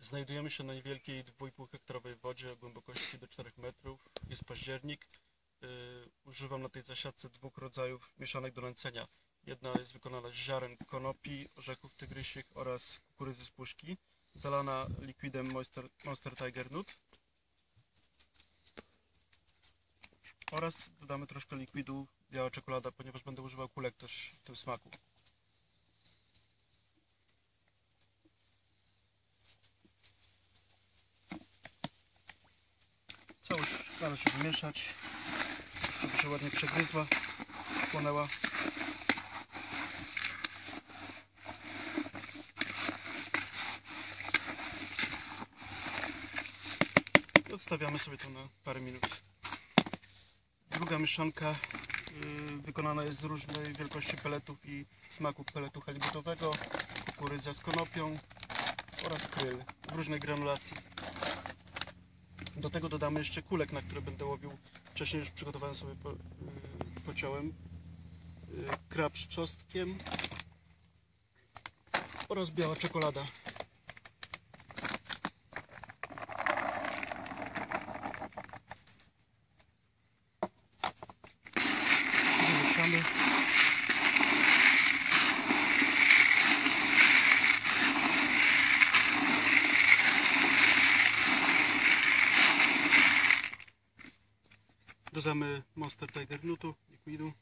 Znajdujemy się na niewielkiej 2,5 hektarowej wodzie o głębokości do 4 metrów. Jest październik. Yy, używam na tej zasiadce dwóch rodzajów mieszanek do nęcenia. Jedna jest wykonana z ziaren konopi, orzechów tygrysich oraz kukurydzy z puszki. Zalana likwidem Monster, Monster Tiger Nut. Oraz dodamy troszkę likwidu biała czekolada, ponieważ będę używał kulek też w tym smaku. Całość należy wymieszać, żeby się ładnie przegryzła, płonęła. I odstawiamy sobie to na parę minut. Druga mieszanka yy, wykonana jest z różnej wielkości peletów i smaku peletu halibutowego, kukurydza z konopią oraz kryl w różnej granulacji. Do tego dodamy jeszcze kulek, na które będę łowił. Wcześniej już przygotowałem sobie po, yy, pociąłem yy, krab z oraz biała czekolada. Dodamy Monster Tiger Nutu, likwidu.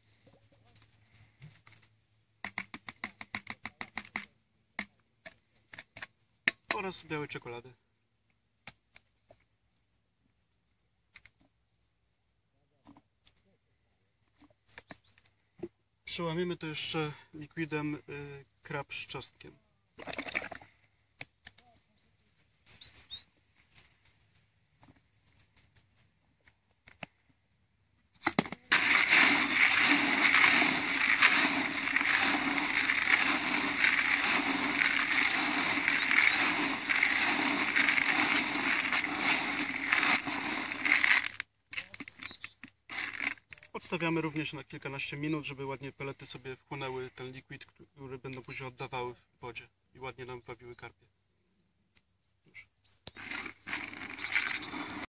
Oraz białej czekolady. Przełamiemy to jeszcze likwidem y, krab z czosnkiem. Odstawiamy również na kilkanaście minut, żeby ładnie pelety sobie wchłonęły ten likwid, który będą później oddawały w wodzie i ładnie nam wabiły karpie.